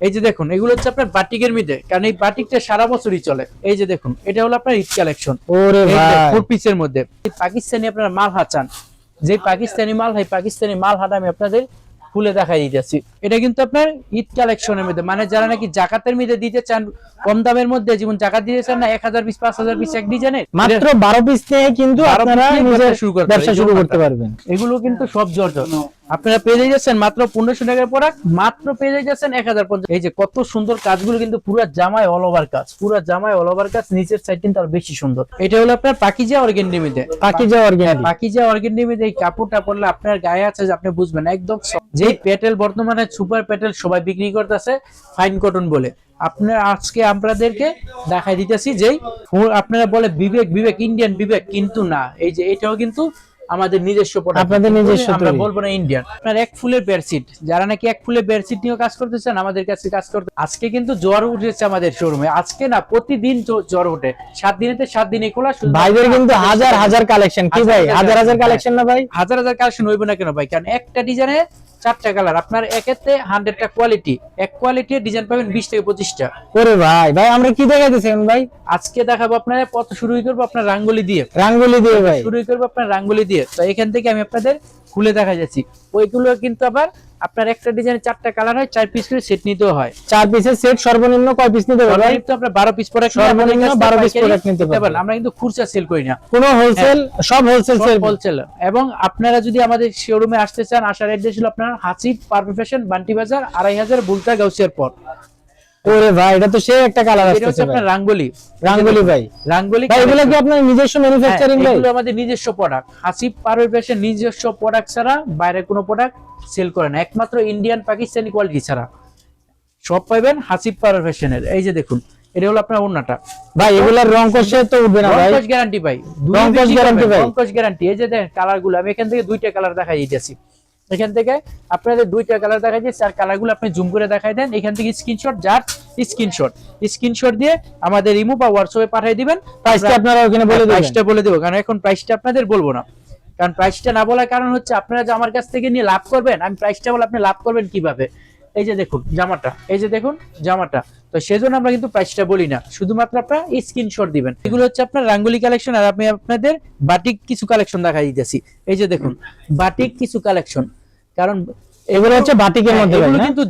এই যে দেখুন এগুলো হচ্ছে আপনার বাটিকের মধ্যে কারণ এই বাটিকটা সারা বছরই চলে। এই যে দেখুন এটা হলো আপনার ঈদ কালেকশন। ওরে ভাই। ফোর পিসের মধ্যে। এই পাকিস্তানি আপনারা মাল হাচান যে পাকিস্তানি মাল হয় পাকিস্তানি মাল হাট আমি আপনাদের খুলে দেখাই দিতেছি। এটা কিন্তু আপনার ঈদ কালেকশনের মধ্যে মানে যারা নাকি জাকাতের মধ্যে দিতে চান কম দামের মধ্যে যেমন জাকাত দিতে চান না এক হাজার পিস পাঁচ হাজার পিস এক ডিজাইনের মাত্র বারো পিস থেকে কিন্তু 12 আপনারা শুরু করতে ব্যবসা শুরু করতে পারবেন। এগুলো কিন্তু সব জর্জর। আপনারা পেয়ে যাচ্ছেন মাত্র পনেরোশো টাকার প্রোডাক্ট মাত্র পেয়ে যাচ্ছেন এক হাজার পঞ্চাশ। এই যে কত সুন্দর কাজগুলো কিন্তু পুরো জামায় অল ওভার কাজ পুরো জামায় অল ওভার কাজ নিচের সাইড কিন্তু আর বেশি সুন্দর। এটা হলো আপনার পাকিজা অর্গেন্ডি মধ্যে পাকিজা অর্গানিক পাকিজা অর্গেন্ডি মধ্যে এই কাপড়টা পরলে আপনার গায়ে আছে যে আপনি বুঝবেন একদম। যেই পেটেল বর্তমানে সুপার পেটেল সবাই বিক্রি করতেছে ফাইন কটন বলে। আপনার আজকে আপনাদেরকে দেখাই দিতেছি যে আপনারা বলে বিবেক বিবেক ইন্ডিয়ান বিবেক কিন্তু না। এই যে এটাও কিন্তু আমাদের নিজস্ব আপনাদের নিজস্ব আমরা বলব না ইন্ডিয়ান আপনার এক ফুলের বেডশিট যারা নাকি এক ফুলের বেডশিট নিয়ে কাজ করতেছেন আমাদের কাছে কাজ করতে আজকে কিন্তু জ্বর উঠেছে আমাদের শোরুমে আজকে না প্রতিদিন জ্বর ওঠে। সাত দিনেতে সাত দিনে খোলা ভাইদের কিন্তু হাজার হাজার কালেকশন কি ভাই? হাজার হাজার কালেকশন না ভাই? হাজার হাজার কালেকশন হইবে না কেন ভাই? কারণ একটা ডিজাইনে চারটা কালার আপনার একেতে হান্ড্রেডটা কোয়ালিটি এক কোয়ালিটির ডিজাইন পাবেন বিশ থেকে পঁচিশটা। ওরে ভাই ভাই আমরা কি দেখাইতেছেন ভাই? আজকে দেখাবো আপনার পথ শুরুই করব আপনার রাঙ্গুলি দিয়ে। রাঙ্গুলি দিয়ে ভাই। শুরুই করব আপনার রাঙ্গুলি দিয়ে। তো এখান থেকে আমি আপনাদের খুলে দেখা যাচ্ছি। ওইগুলো কিন্তু আবার আপনার একটা ডিজাইনে চারটা কালার হয় চার পিস করে সেট নিতেও হয়। চার পিসের সেট সর্বনিম্ন কয় পিস নিতে পারবে ভাই সর্বনিম্ন আপনার বারো পিস প্রোডাক্ট সর্বনিম্ন 12 piece product নিতে পারবেন। আমরা কিন্তু খুচরা সেল করি না। কোনো হোলসেল সব হোলসেল সেল হোলসেল এবং আপনারা যদি আমাদের শোরুমে আসতে চান আসার অ্যাড্রেস হলো আপনার হাসিব পারফেক্ট ফ্যাশন বান্টি বাজার আড়াই হাজার বুলতা গাউসিয়ার পর। ওরে ভাই এটা তো সে একটা কালার এটা হচ্ছে আসছে আপনার রাঙ্গলি। রাঙ্গুলি ভাই। রাঙ্গলি ভাই এগুলো কি আপনার নিজস্ব ম্যানুফ্যাকচারিং ভাই? এগুলো আমাদের নিজস্ব প্রোডাক্ট হাসিব নিজস্ব প্রোডাক্ট ছাড়া বাইরে কোনো প্রোডাক্ট সেল করে না। একমাত্র ইন্ডিয়ান পাকিস্তানি কোয়ালিটি ছাড়া। সব পাইবেন হাসিব ফ্যাশনের এই যে দেখুন এটা হলো আপনার ওন্নাটা ভাই এগুলোর রং কষে তো উঠবে না ভাই। রংকশ গ্যারান্টি ভাই। রংকশ guarantee ভাই। রংকশ গ্যারান্টি এই যে দেখেন কালারগুলো আমি এখান থেকে দুইটা কালার দেখাই দিতেছি। এখান থেকে আপনাদের দুইটা কালার দেখা দিচ্ছি আর কালারগুলো আপনি জুম করে দেখাই দেন। এখান থেকে স্ক্রিনশট যার স্ক্রিনশট স্ক্রিনশট দিয়ে আমাদের রিমু বা হোয়াটসঅ্যাপে পাঠিয়ে দিবেন। প্রাইসটা আপনারা ওখানে বলে দেবেন। প্রাইসটা বলে দেবো কারণ এখন প্রাইসটা আপনাদের বলব না। কারণ প্রাইসটা না বলার কারণ হচ্ছে আপনারা যে আমার কাছ থেকে নিয়ে লাভ করবেন আমি প্রাইসটা বলে আপনি লাভ করবেন কীভাবে? এই যে দেখুন জামাটা। এই যে দেখুন জামাটা। তো সেজন্য আমরা কিন্তু প্রাইসটা বলি না। শুধুমাত্র আপনারা স্ক্রিনশট দিবেন। এগুলো হচ্ছে আপনার রাঙ্গুলি কালেকশন আর আমি আপনাদের বাটিক কিছু কালেকশন দেখা দিতেছি। এই যে দেখুন বাটিক কিছু কালেকশন কারণ এগুলো হচ্ছে বাটিকের হ্যাঁ, মধ্যে এগুলো কিন্তু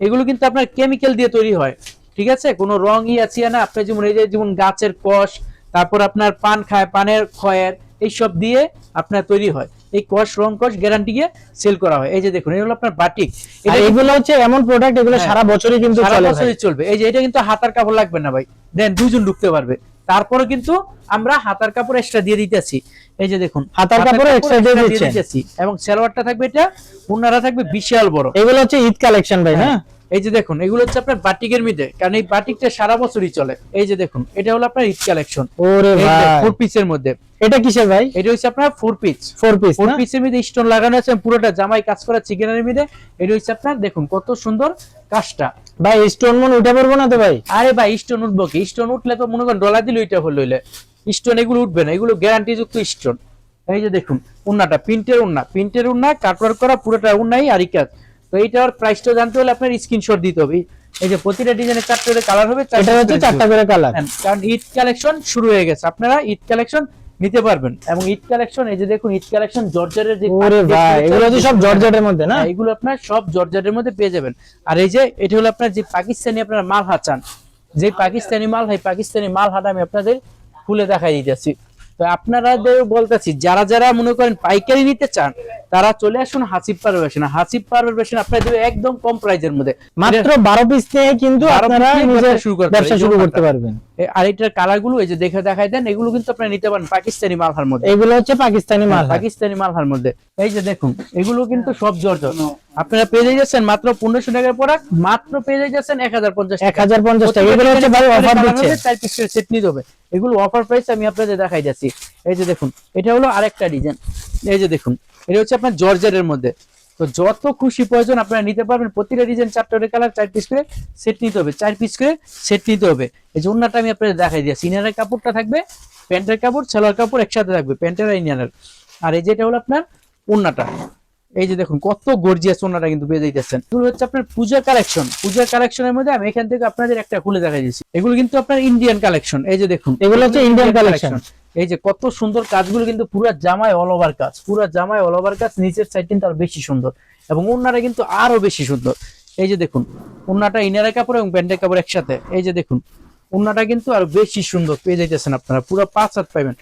এগুলো কিন্তু আপনার কেমিক্যাল দিয়ে তৈরি হয়। ঠিক আছে? কোনো রঙই আছে না। আপনি যেমন এই যে যেমন গাছের কষ তারপর আপনার পান খায় পানের খয়ের এইসব দিয়ে আপনার তৈরি হয়। এই কষ রং কষ গ্যারান্টি দিয়ে সেল করা হয়। এই যে দেখুন এগুলো আপনার বাটিক এটা এগুলো হচ্ছে এমন প্রোডাক্ট এগুলো হ্যাঁ। সারা বছরই কিন্তু সারা বছরই চলবে। এই যে এটা কিন্তু হাতার কাপড় লাগবে না ভাই। দেন দুজন ঢুকতে পারবে। তারপরে কিন্তু আমরা হাতার কাপড় এক্সট্রা দিয়ে দিতেছি এই যে দেখুন হাতার কাপড় এক্সট্রা দিয়ে দিতেছি এবং সালোয়ারটা থাকবে এটা উন্নারা থাকবে বিশাল বড়। এগুলো হচ্ছে ঈদ কালেকশন ভাই হ্যাঁ, এই যে দেখুন এগুলো হচ্ছে আপনার বাটিকের মধ্যে কারণ এই বাটিকটা সারা বছরই চলে। এই যে দেখুন এটা হলো আপনার ঈদ কালেকশন। ওরে ভাই। ফোর পিসের মধ্যে। এটা কিসের ভাই? এটা হচ্ছে আপনার four piece four piece four পিসের মধ্যে স্টোন লাগানো আছে পুরোটা জামাই কাজ করা চিকেনের মধ্যে। এটা হচ্ছে আপনার দেখুন কত সুন্দর কাজটা। ভাই স্টোন মন উঠে পড়ব না তো ভাই? আরে ভাই স্টোন উঠবো কি? স্টোন উঠলে তো মনে করেন ডলার দিলে ওইটা হলো হইলে। স্টোন এগুলো উঠবে না এগুলো গ্যারান্টি যুক্ত স্টোন এই যে দেখুন উন্নাটা প্রিন্টের উন্না। প্রিন্টের উন্না কাটওয়ার্ক করা পুরোটা উন্নাই আর কাজ। তো এইটার প্রাইসটা জানতে হলে আপনার স্ক্রিনশট দিতে হবে। এই যে প্রতিটা ডিজাইনের চারটে করে কালার হবে চারটে এটা হচ্ছে চারটা করে কালার হ্যাঁ, কারণ ঈদ কালেকশন শুরু হয়ে গেছে। আপনারা ঈদ কালেকশন নিতে পারবেন। এবং ঈদ কালেকশন এই যে দেখুন ঈদ কালেকশন জর্জারের যে ওরে ভাই এগুলো হচ্ছে সব জর্জেটের মধ্যে না? হ্যাঁ, এগুলো আপনার সব জর্জারের মধ্যে পেয়ে যাবেন। আর এই যে এটা হলো আপনার যে পাকিস্তানি আপনার মাল হাচান। যে পাকিস্তানি মাল হয় পাকিস্তানি মাল হাট আমি আপনাদের খুলে দেখাই দিতেছি। তো আপনারাদের বলতেছি যারা যারা মনে করেন পাইকারি নিতে চান তারা চলে আসুন হাসিব পারবেশন হাসিব পারবেশন আপনারা দেবে একদম কম প্রাইজের মধ্যে। মাত্র বারো পিস নিয়ে কিন্তু 12 আপনারা শুরু করতে ব্যবসা শুরু করতে পারবেন। আর এটার কালারগুলো এই যে দেখে দেখাই দেন এগুলো কিন্তু আপনারা নিতে পারেন পাকিস্তানি মালহার মধ্যে। এগুলো হচ্ছে পাকিস্তানি মাল হ্যাঁ, পাকিস্তানি মালহার মধ্যে। এই যে দেখুন এগুলো কিন্তু সব জর্জর। আপনারা পেয়ে যাচ্ছেন মাত্র পনেরোশো টাকার প্রোডাক্ট মাত্র পেয়ে যাচ্ছেন এক হাজার পঞ্চাশ এক হাজার পঞ্চাশ টাকা। এগুলো হচ্ছে ভাই অফার দিচ্ছে। চার পিস সেট নিতে হবে এগুলো অফার প্রাইস আমি আপনাদের দেখাই যাচ্ছি। এই যে দেখুন এটা হলো আরেকটা ডিজাইন এই যে দেখুন এটা হচ্ছে আপনার জর্জেটের মধ্যে। তো যত খুশি প্রয়োজন আপনারা নিতে পারবেন প্রতিটা ডিজাইন চারটে কালার চার পিস করে সেট নিতে হবে। চার পিস করে সেট নিতে হবে। এই যে অন্যটা আমি আপনাদের দেখাই দিয়েছি ইনারের কাপড়টা থাকবে প্যান্টের কাপড় সালোয়ার কাপড় একসাথে থাকবে প্যান্টের আর ইনারের। আর এই যেটা হলো আপনার উন্নাটা এই যে দেখুন কত গর্জিয়াস ওনারা কিন্তু পেয়ে যাইতেছেন। এগুলো হচ্ছে আপনার পূজার কালেকশন পূজার কালেকশনের মধ্যে আমি এখান থেকে আপনাদের একটা খুলে দেখা দিচ্ছি এগুলো কিন্তু আপনার ইন্ডিয়ান কালেকশন এই যে দেখুন এগুলো হচ্ছে ইন্ডিয়ান collection। এই যে কত সুন্দর কাজগুলো কিন্তু পুরো জামায় অল ওভার কাজ। পুরো জামায় অল ওভার কাজ নিচের সাইড কিন্তু আরও বেশি সুন্দর। এবং ওনারা কিন্তু আরও বেশি সুন্দর। এই যে দেখুন ওনাটা ইনারের কাপড় এবং প্যান্টের কাপড় একসাথে। এই যে দেখুন ওনাটা কিন্তু আরও বেশি সুন্দর। পেয়ে যাইতেছেন আপনারা পুরো পাঁচ হাত পাইবেন।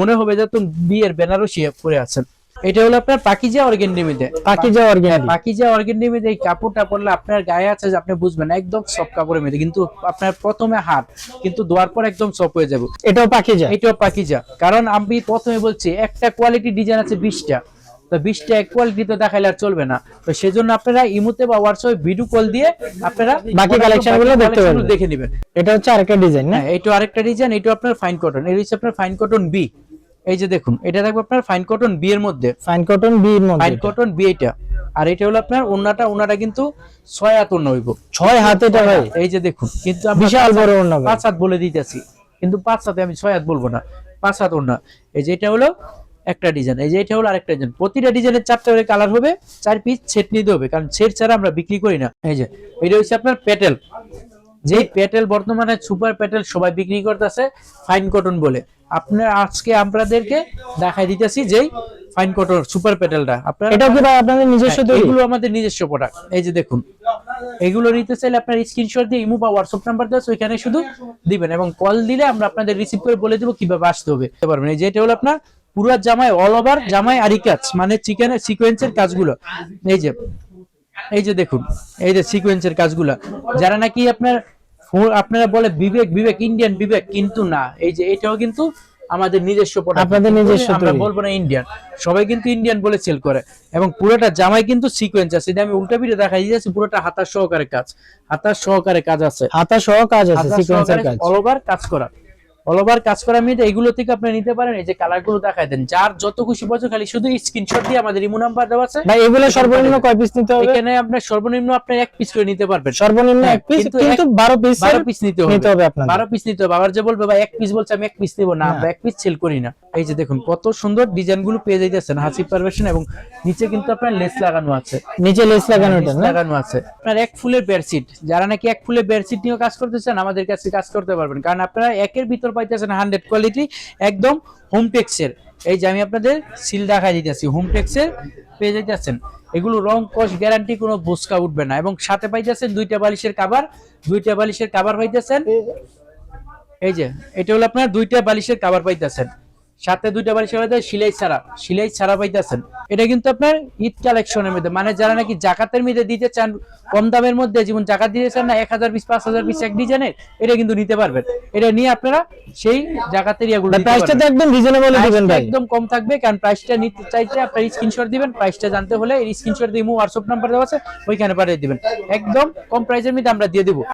মনে হবে যে তুমি বিয়ের বেনারসি পরে আছেন। এটা হলো আপনার পাকিজা অর্গেন্ডিমিতে পাকিজা অর্গানিক পাকিজা অর্গেন্ডিমিতে এই কাপড়টা পরলে আপনার গায়ে আছে যে আপনি বুঝবেন একদম সফট কাপড়ের মধ্যে। কিন্তু আপনার প্রথমে হাত কিন্তু ধোয়ার পর একদম সফট হয়ে যাবে। এটাও পাকিজা? এটাও পাকিজা। কারণ আমি প্রথমে বলছি একটা কোয়ালিটি ডিজাইন আছে বিশটা। তো বিশটা এক কোয়ালিটি তো দেখাইলে আর চলবে না। তো সেজন্য আপনারা ইমুতে বা হোয়াটসঅ্যাপে ভিডিও কল দিয়ে আপনারা বাকি collection গুলো দেখতে পারবেন। দেখে নেবেন। এটা হচ্ছে আরেকটা ডিজাইন না? হ্যাঁ এটা আরেকটা ডিজাইন এটা আপনার ফাইন কটন এটা হচ্ছে আপনার ফাইন কটন বি এই যে দেখুন এটা থাকবে আপনার ফাইন কটন বি এর মধ্যে। ফাইন কটন বি এর মধ্যে ফাইন কটন বি এটা। আর এটা হলো আপনার ওন্নাটা ওন্নাটা কিন্তু ছয় হাত ওন্না হইব। ছয় হাতে এটা ভাই। এই যে দেখুন কিন্তু বিশাল বড় ভাই। পাঁচ হাত বলে দিতেছি কিন্তু পাঁচ হাতে আমি ছয় হাত বলব না। পাঁচ হাত ওড়না এই যে এটা হলো একটা ডিজাইন এই যে এটা হলো আরেকটা ডিজাইন প্রতিটা ডিজাইনের চারটা করে কালার হবে চার পিস ছেট নিতে হবে কারণ ছেট ছাড়া আমরা বিক্রি করি না। এই যে এটা হচ্ছে আপনার পেটেল যে পেটেল বর্তমানে সুপার পেটেল সবাই বিক্রি করতেছে ফাইন কটন বলে। আপনার আজকে আপনাদেরকে দেখাই দিতেছি যেই ফাইন কটন সুপার পেটেলটা আপনারা এটাও কি ভাই আপনাদের নিজস্ব হ্যাঁ, তৈরি? এগুলো আমাদের নিজস্ব প্রোডাক্ট এই যে দেখুন এগুলো নিতে চাইলে আপনার স্ক্রিনশট দিয়ে ইমো বা হোয়াটসঅ্যাপ নাম্বার দেওয়া ওইখানে শুধু দিবেন এবং কল দিলে আমরা আপনাদের রিসিভ করে বলে দেবো কীভাবে আসতে হবে। পারবেন? এই যে এটা হলো আপনার পুরো জামায় অল ওভার জামায় আরি কাজ মানে চিকেনের সিকোয়েন্সের কাজগুলো। এই যে এই যে দেখুন এই যে সিকোয়েন্সের কাজগুলো। যারা নাকি আপনার আপনারা বলে বিবেক বিবেক ইন্ডিয়ান বিবেক কিন্তু না। এই যে এটাও কিন্তু আমাদের নিজস্ব আপনাদের নিজস্ব আমরা বলব না ইন্ডিয়ান সবাই কিন্তু ইন্ডিয়ান বলে সেল করে। এবং পুরোটা জামাই কিন্তু সিকোয়েন্স আছে। এটা আমি উল্টা পিঠে দেখাই দিয়েছি পুরোটা হাতার সহকারে কাজ। হাতার সহকারে কাজ আছে। হাতা সহ কাজ আছে সিকোয়েন্সের কাজ। অল ওভার কাজ করা। অল ওভার কাজ করা মিলে এগুলো থেকে আপনি নিতে পারেন এই যে কালারগুলো দেখাই দেন। যার যত খুশি বছর খালি শুধু স্ক্রিনশট দিয়ে আমাদের ইমো নাম্বার দেওয়া আছে। ভাই এগুলো সর্বনিম্ন কয় পিস নিতে হবে? এখানে আপনার সর্বনিম্ন আপনি এক পিস করে নিতে পারবেন। সর্বনিম্ন হ্যাঁ, এক পিস কিন্তু কিন্তু এক- বারো পিস বারো পিস নিতে হবে। নিতে হবে আপনাদের। বারো পিস নিতে হবে। আবার যে বলবে ভাই এক পিস বলছে আমি এক পিস নিবো। না আমরা এক পিস সেল করি না। এই যে দেখুন কত সুন্দর ডিজাইনগুলো পেয়ে যাইতেছেন হাসি পারবেশন এবং নিচে কিন্তু আপনার লেস লাগানো আছে। নিচে লেস লাগানো না? লাগানো আছে। আপনার এক ফুলের বেডশিট যারা নাকি এক ফুলের বেডশিট নিয়ে কাজ করতেছেন আমাদের কাছে কাজ করতে পারবেন। কারণ আপনারা একের ভিতর পাইতেছেন হান্ড্রেড কোয়ালিটি একদম হোম টেক্সের এই যে আমি আপনাদের সিল দেখা দিতেছি হোম টেক্সের পেয়ে যাইতেছেন। এগুলো রং কস গ্যারান্টি কোনো বোসকা উঠবে না। এবং সাথে পাইতেছেন দুইটা বালিশের কাবার দুইটা বালিশের কাবার পাইতেছেন। এই যে, এটা হলো আপনার দুইটা বালিশের কাবার পাইতেছেন। সাথে দুইটা বালিশের মধ্যে সিলাই ছাড়া সিলাই ছাড়া পাইতেছেন। এটা কিন্তু আপনার ঈদ কালেকশনের মধ্যে। মানে যারা নাকি জাকাতের মধ্যে দিতে চান কম দামের মধ্যে যেমন জাকাত দিতে চান না এক হাজার পিস পাঁচ হাজার পিস এক ডিজাইনের এটা কিন্তু নিতে পারবেন। এটা নিয়ে আপনারা সেই জাকাতের ইয়াগুলো প্রাইসটা তো একদম রিজনেবল দিবেন ভাই। একদম কম থাকবে কারণ প্রাইসটা নিতে চাইতে আপনার স্ক্রিনশট দিবেন প্রাইসটা জানতে হলে এই স্ক্রিনশট দিয়ে হোয়াটসঅ্যাপ নাম্বার দেওয়া আছে ওইখানে পাঠিয়ে দিবেন। একদম কম প্রাইসের মধ্যে আমরা দিয়ে দেবো।